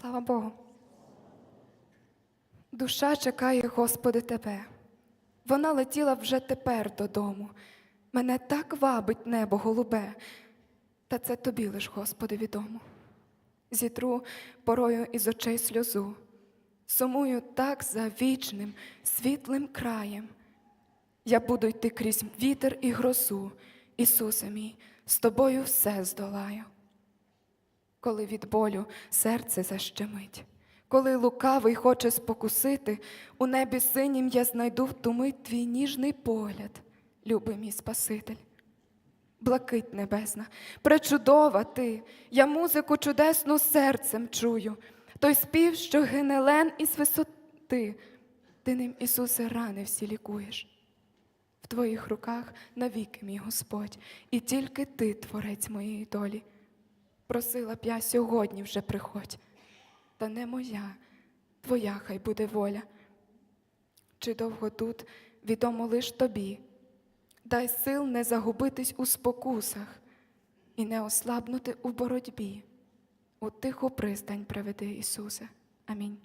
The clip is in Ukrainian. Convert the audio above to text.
Слава Богу. Душа чекає, Господи, Тебе. Вона летіла вже тепер додому. Мене так вабить небо голубе, та це тобі лиш, Господи, відомо. Зітру порою із очей сльозу, сумую так за вічним, світлим краєм. Я буду йти крізь вітер і грозу, Ісусе мій, з тобою все здолаю. Коли від болю серце защемить, коли лукавий хоче спокусити, у небі синім я знайду в ту мить твій ніжний погляд, любий мій Спаситель. Блакить небесна, пречудова ти, я музику чудесну серцем чую, той спів, що генелен із висоти, ти ним, Ісусе, рани всі лікуєш. В твоїх руках навіки, мій Господь, і тільки ти, творець моєї долі. Просила б я сьогодні вже приходь, та не моя, твоя хай буде воля. Чи довго тут відомо лиш тобі, дай сил не загубитись у спокусах і не ослабнути у боротьбі. У тиху пристань приведи, Ісусе. Амінь.